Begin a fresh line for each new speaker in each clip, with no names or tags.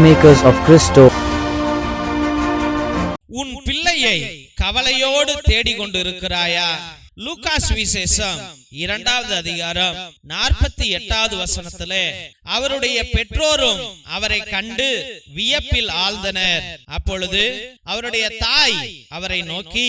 Peacemakers of Christo.
உன் பிள்ளையை கவலையோடு தேடிக் கொண்டிருக்கிறாயா லூகாஸ் விசேஷம் இரண்டாவது அதிகாரம் நாற்பத்தி எட்டாவது வசனத்துல அவருடைய பெற்றோரும் அவரை கண்டு வியப்பில் ஆழ்ந்தனர். அப்பொழுது அவருடைய தாய் அவரை நோக்கி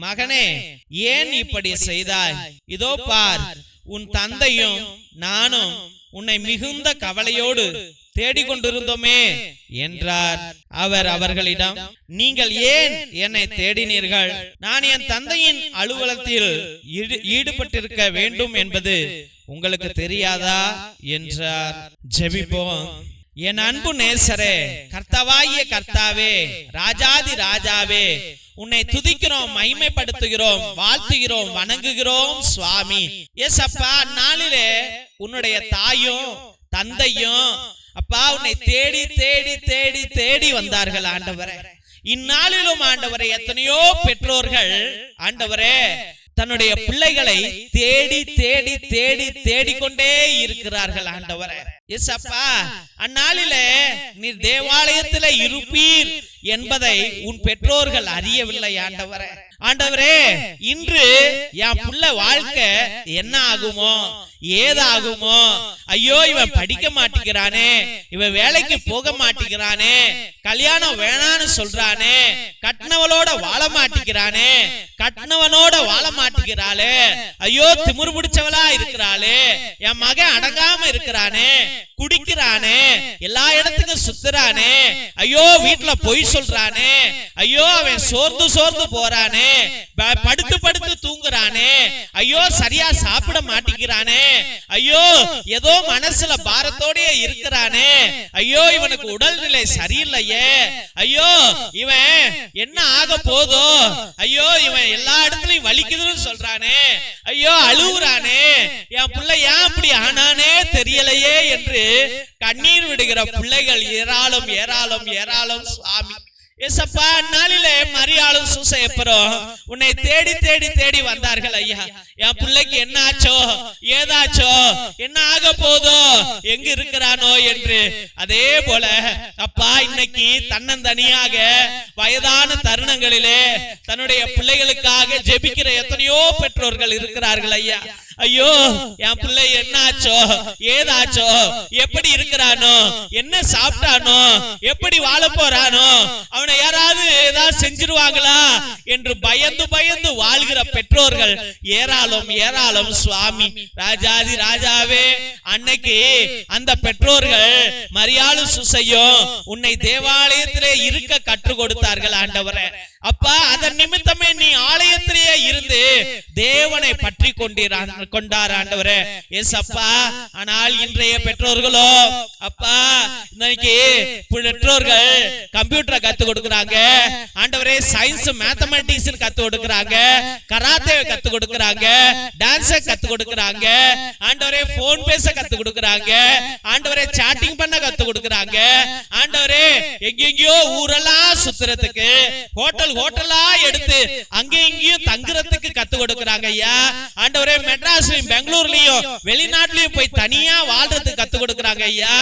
மகனே ஏன் இப்படி செய்தாய்? இதோ பார் உன் தந்தையும் நானும் உன்னை மிகுந்த கவலையோடு தேடிக்கொண்டிருந்தோமே என்றார் அவர் அவர்களிடம் நீங்கள் ஏன் என்னை தேடினீர்கள்? நான் என் தந்தையின் அலுவலகத்தில் ஈடுபட்டிருக்க வேண்டும் என்பது உங்களுக்கு தெரியாதா? என்றார். ஜெபிப்போம். என் அன்பு நேசரே கர்த்தாவாகிய கர்த்தாவே ராஜாதி ராஜாவே உன்னை துதிக்கிறோம் மைமைப்படுத்துகிறோம் வாழ்த்துகிறோம் வணங்குகிறோம் சுவாமி. எஸ் அப்பா நாளிலே உன்னுடைய தாயும் தந்தையும் அப்பா உன்னை தேடி தேடி தேடி தேடி வந்தார்கள் ஆண்டவரே இந்நாளிலும் ஆண்டவரே எத்தனையோ பெற்றோர்கள் ஆண்டவரே தன்னுடைய பிள்ளைகளை தேடி தேடி தேடி தேடிக்கொண்டே இருக்கிறார்கள் ஆண்டவரே எஸ் அப்பா அந்நாளிலே நீர் தேவாலயத்திலே இருப்பீர் என்பதை உன் பெற்றோர்கள் அறியவில்லை ஆண்டவரே ஆண்டவரே இன்று என் புள்ள வாழ்க்கை என்ன ஆகுமோ ஏதாகுமோ? ஐயோ இவன் படிக்க மாட்டேங்கிறானே இவன் வேலைக்கு போக மாட்டேங்கிறானே கல்யாணம் வேணான்னு சொல்றானே கட்டினவளோட வாழ மாட்டேங்கிறானே கட்டினவனோட வாழ மாட்டேங்கிறாளே ஐயோ திமிரு பிடிச்சவளா இருக்கிறாளே என் மகன் அடங்காம இருக்கிறானே குடிக்கிறானே எல்லா இடத்துக்கும் சுத்துறானே ஐயோ வீட்டுல பொய் சொல்றானே ஐயோ அவன் சோர்ந்து சோர்ந்து போறானே ப- படுத்து படுத்து தூங்குறானே. ஐயோ சரியா சாப்பிட மாட்டேங்கிறானே ஐயோ ஏதோ மனசுல பாரத்தோடய இருக்கிறானே. ஐயோ இவனுக்கு உடல்நிலை சரியில்லையே. ஐயோ இவன் என்ன ஆக போதோ. ஐயோ இவன் எல்லா இடத்துலயும் வலிக்குதுன்னு சொல்றானே. ஐயோ அழுவுறானே. என் பிள்ளை ஏன் அப்படி ஆனானே தெரியலையே என்று கண்ணீர் விடுகிற பிள்ளைகள் ஏராளம் ஏராளம் ஏராளம் சுவாமி. ஏசப்பா நாளிலே மரியாளும் சூசையப்பரும் உன்னை தேடி தேடி தேடி வந்தார்கள் ஐயா. என் பிள்ளைக்கு என்ன ஆச்சோ ஏதாச்சோ? என்ன ஆக போதோ? எங்க இருக்கிறானோ என்று. அதே போல அப்பா இன்னைக்கு தன்னந்தனியாக வயதான தருணங்களிலே தன்னுடைய பிள்ளைகளுக்காக ஜெபிக்கிற எத்தனையோ பெற்றோர்கள் இருக்கிறார்கள் ஐயா. ஐயோ என் பிள்ளை என்னாச்சோ? ஏதாச்சோ? எப்படி இருக்கிறானோ? என்ன சாப்பிட்டானோ? எப்படி வாழ போறானோ? அவனை யாராவது ஏதாவது செஞ்சிருவாங்களா? என்று பயந்து பயந்து வாழ்கிற பெற்றோர்கள் ஏராளம் ஏராளம் சுவாமி. ராஜாதி ராஜாவே அன்னைக்கு அந்த பெற்றோர்கள் மரியாளும் சுசையும் உன்னை தேவாலயத்திலே இருக்க கற்றுக் கொடுத்தார்கள் ஆண்டவரே. அப்பா அதன் நிமித்தமே நீ ஆலயத்திலேயே இருந்து தேவனை பற்றி கொண்டீரான் கொண்டார் ஆண்டவரே. எஸ் அப்பா ஆனால் இன்றைய பெற்றோர்களோ அப்பா இன்னைக்கு பெற்றோர்கள் கம்ப்யூட்டரை கத்து கொடுக்கறாங்க. ஆண்டவரே சயின்ஸ் மேத்தமெட்டிக்ஸ் கத்து கொடுக்கறாங்க. கராத்தே கத்து கொடுக்கறாங்க. டான்ஸ் கத்து கொடுக்கறாங்க. ஆண்டவரே போன் பேச கத்து கொடுக்கறாங்க. ஆண்டவரே சாட்டிங் பண்ண கத்து கொடுக்கறாங்க. ஆண்டவரே எங்கெங்கயோ ஊரெல்லாம் சுத்துறதுக்கு ஹோட்டல் ஹோட்டலா எடுத்து அங்கே இங்கேயும் தங்குறதுக்கு கத்து கொடுக்கறாங்க ஐயா. ஆண்டவரே மெட்ராஸ்லயும் பெங்களூர்லயும் வெளிநாட்டுலயும் போய் தனியா வாழ்றதுக்கு கத்து கொடுக்கறாங்க ஐயா.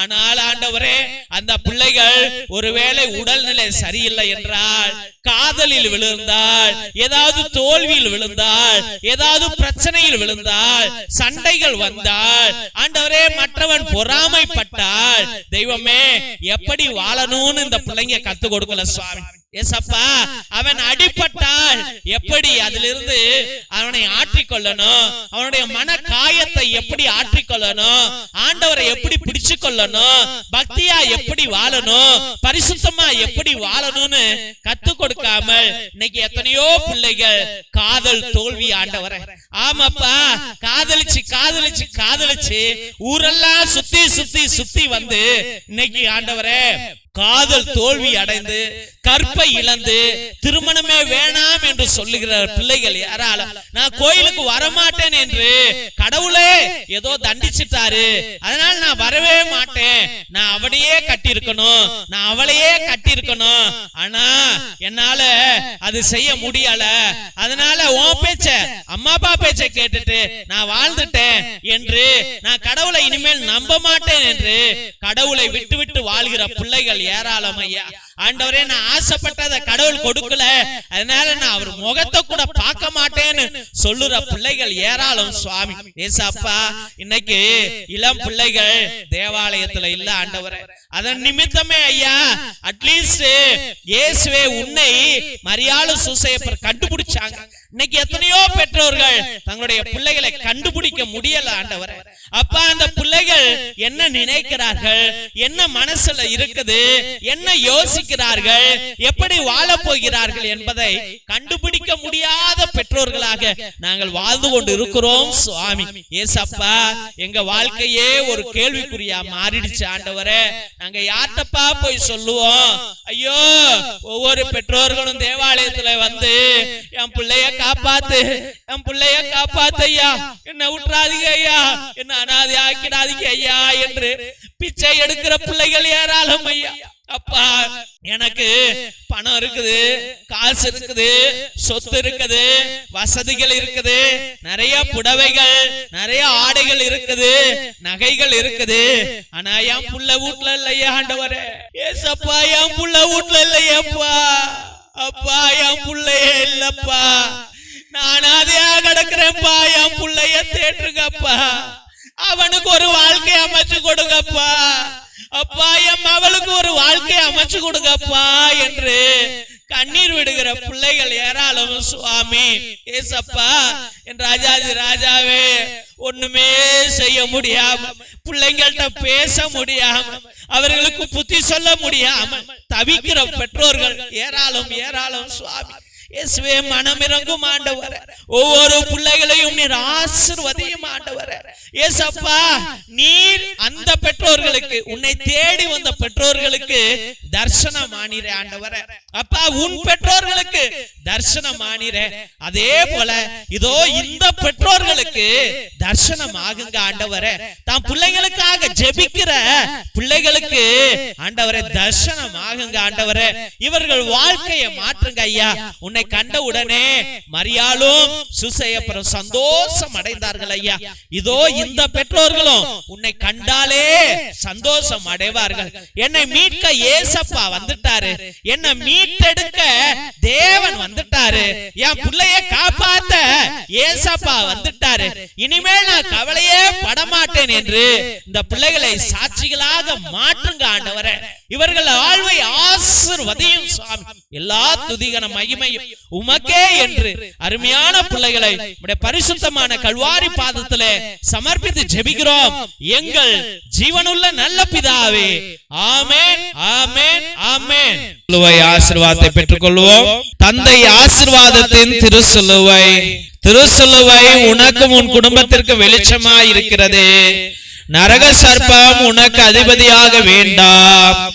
ஆனால் ஆண்டவரே அந்த பிள்ளைகள் ஒருவேளை உடல்நிலை சரியில்லை என்றால் காதலில் விழுந்தால் ஏதாவது தோல்வியில் விழுந்தால் ஏதாவது பிரச்சனையில் விழுந்தால் சண்டைகள் வந்தால் ஆண்டவரே மற்றவன் பொறாமைப்பட்டால் தெய்வமே எப்படி வாழணும்னு இந்த பிள்ளைங்க கத்து கொடுக்கல சுவாமி. ஏசப்பா அவன் அடிபட்டால் எப்படி அதிலிருந்து அவனை ஆற்றிக்கொள்ளணும்? அவனுடைய மன காயத்தை எப்படி ஆற்றிக்கொள்ளணும்? ஆண்டவரை எப்படி பிடிச்சு கொள்ளணும் பக்தியா எப்படி வாழணும்? பரிசுத்தமா எப்படி வாழணும்னு கத்து கொடுக்காமல் இன்னைக்கு எத்தனையோ பிள்ளைகள் காதல் தோல்வி ஆண்டவர. ஆமாப்பா காதலிச்சு காதலிச்சு காதலிச்சு ஊரெல்லாம் சுத்தி சுத்தி சுத்தி வந்து இன்னைக்கு ஆண்டவரே காதல் தோல்வி அடைந்து கற்பை இழந்து திருமணமே வேணாம் என்று சொல்லுகிற பிள்ளைகள் யாரால நான் கோயிலுக்கு வரமாட்டேன் என்று கடவுளே ஏதோ தண்டிச்சிட்டாரு. அதனால நான் வரவே மாட்டேன். நான் அவனையே கட்டியிருக்கணும். நான் அவளையே கட்டியிருக்கணும். ஆனா என்னால அது செய்ய முடியல. அதனால உன் பேச்ச அம்மா அப்பா பேச்ச கேட்டுட்டு நான் வாழ்ந்துட்டேன் என்று நான் கடவுளை இனிமேல் நம்ப மாட்டேன் என்று கடவுளை விட்டு விட்டு வாழ்கிற பிள்ளைகள் ஏராளம் ஐயா. ஆண்டவரே நான் ஆசைப்பட்டதை கடவுள் கொடுக்கல. அதனால நான் அவர் முகத்தை கூட பார்க்க மாட்டேன்னு சொல்லுற பிள்ளைகள் ஏராளம் சுவாமி. ஏசாப்பா இன்னைக்கு இளம் பிள்ளைகள் தேவாலயத்துல இல்ல ஆண்டவரே. அதன் நிமித்தமே ஐயா அட்லீஸ்ட் இயேசுவே உன்னை மரியாதை சுசையப்பர் கண்டுபிடிச்சாங்க. இன்னைக்கு எத்தனையோ பெற்றோர்கள் தங்களுடைய பிள்ளைகளை கண்டுபிடிக்க முடியல ஆண்டவர். அப்ப அந்த பிள்ளைகள் என்ன நினைக்கிறார்கள்? என்ன மனசுல இருக்குது? என்ன யோசிக்கிறார்கள்? எப்படி வாழ போகிறார்கள் என்பதை கண்டுபிடிக்க முடியாத பெற்றோர்களாக நாங்கள் வாழ்ந்து கொண்டு இருக்கிறோம் சுவாமி. ஏசப்பா எங்க வாழ்க்கையே ஒரு கேள்விக்குறியா மாறிடுச்சு ஆண்டவரே. நாங்க யார்கிட்டப்பா போய் சொல்லுவோம்? ஐயோ ஒவ்வொரு பெற்றோர்களும் தேவாலயத்துல வந்து என் பிள்ளைய காப்பாத்து. என் பிள்ளைய காப்பாத்து. ஐயா என்ன விட்டுறாதீங்க ஐயா என்ன அனாதை ஆக்கிடாதீங்க ஐயா என்று பிச்சை எடுக்கிற பிள்ளைகள் ஏராளம் ஐயா. அப்பா எனக்கு பணம் இருக்குது காசு இருக்குது சொத்து இருக்குது வசதிகள் இருக்குது நிறைய புடவைகள் நிறைய ஆடைகள் இருக்குது நகைகள் இருக்குது. ஆனா என் புள்ள வீட்டுல இல்லையா ஆண்டவரே. ஏசப்பா என் புள்ள வீட்டுல இல்லையப்பா. அப்பா என் புள்ளையே இல்லப்பா. நான் அதையா கிடக்குறேன்ப்பா என் பிள்ளைய தேற்றுங்கப்பா. அவனுக்கு ஒரு வாழ்க்கை அமைச்சு கொடுங்கப்பா. அப்பா என் மகளுக்கு ஒரு வாழ்க்கை அமைச்சு கொடுங்கப்பா என்று கண்ணீர் விடுகிற பிள்ளைகள் ஏராளம் சுவாமி ஏசப்பா என் ராஜாஜி ராஜாவே ஒண்ணுமே செய்ய முடியாம பிள்ளைங்கள்ட்ட பேச முடியாம அவர்களுக்கு புத்தி சொல்ல முடியாம தவிக்கிற பெற்றோர்கள் ஏராளம் ஏராளம் சுவாமி. இயேசுவே மனமிறங்கும் ஆண்டவர். ஒவ்வொரு பிள்ளைகளையும் நீர் ஆசிர்வதியும் ஆண்டவர். ஏசப்பா நீர் அந்த பெற்றோர்களுக்கு உன்னை தேடி வந்த பெற்றோர்களுக்கு தர்சனம் ஆனீரே ஆண்டவர. அப்பா உன் பெற்றோர்களுக்கு தர்சனம் ஆனீரே அதே போல இதோ இந்த பெற்றோர்களுக்கு தர்சனம் ஆகுங்க ஆண்டவரே. தான் பிள்ளைகளுக்காக ஜெபிக்கிற பிள்ளைகளுக்கு ஆண்டவரே தர்சனம் ஆகுங்க ஆண்டவரே. இவர்கள் வாழ்க்கையை மாற்றுங்க ஐயா. உன்னை கண்ட உடனே மரியாளும் சுசையப்புறம் சந்தோஷம் அடைந்தார்கள் ஐயா. இதோ இந்த பெற்றோர்களும் உன்னை கண்டாலே சந்தோஷம் அடைவார்கள். என்னை மீட்க ஏசப்பா வந்துட்டாரு. என்னை மீட்டெடுக்க தேவன் வந்துட்டாரு. என் பிள்ளைய காப்பாத்த ஏசப்பா வந்துட்டாரு. இனிமேல் நான் கவலையே படமாட்டேன் என்று இந்த பிள்ளைகளை சாட்சிகளாக மாற்றுங்க ஆண்டவரே. இவர்கள் ஆழ்வை ஆசிர்வதியும் சுவாமி. எல்லா துதிகன மகிமையும் உமக்கே என்று அருமையான பிள்ளைகளை உம்முடைய பரிசுத்தமான கல்வாரி பாதத்திலே சமர்ப்பித்து ஜெபிக்கிறோம். எங்கள் ஜீவனுள்ள நல்ல பிதாவே. ஆமென் ஆமென் ஆமென். ஆசீர்வாதத்தை பெற்றுக்கொள்வோம். தந்தை ஆசீர்வாதத்தின் திருசிலுவை. திருசிலுவை உனக்கும் உன் குடும்பத்திற்கு வெளிச்சமாய் இருக்கிறது நரக சர்ப்பம் உனக்கு அதிபதியாக வேண்டாம்.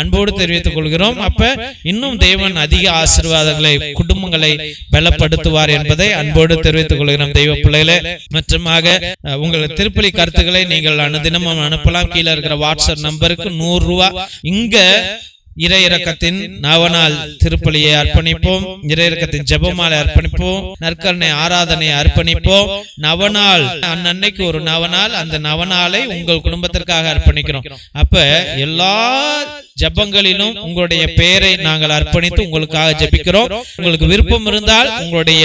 அன்போடு தெரிவித்துக் கொள்கிறோம். அப்ப இன்னும் தேவன் அதிக ஆசீர்வாதங்களை குடும்பங்களை பலப்படுத்துவார் என்பதை அன்போடு தெரிவித்துக் கொள்கிறோம். தெய்வ பிள்ளைகளே மற்றுமாக உங்கள் திருப்பலி கருத்துக்களை நீங்கள் அனுதினமும் அனுப்பலாம். கீழே இருக்கிற வாட்ஸ்அப் நம்பருக்கு நூறு ரூபாய் இங்க இறை இறக்கத்தின் நவநாள் திருப்பலியை அர்ப்பணிப்போம். இறை இறக்கத்தின் ஜெபமாலை அர்ப்பணிப்போம். நற்கரணை ஆராதனை அர்ப்பணிப்போம். நவநாள் அன்னன்னைக்கு ஒரு நவநாள் அந்த நவநாளை உங்கள் குடும்பத்திற்காக அர்ப்பணிக்கிறோம். அப்ப எல்லா ஜெபங்களிலும் உங்களுடைய பெயரை நாங்கள் அர்ப்பணித்து உங்களுக்காக ஜெபிக்கிறோம். உங்களுக்கு விருப்பம் இருந்தால் உங்களுடைய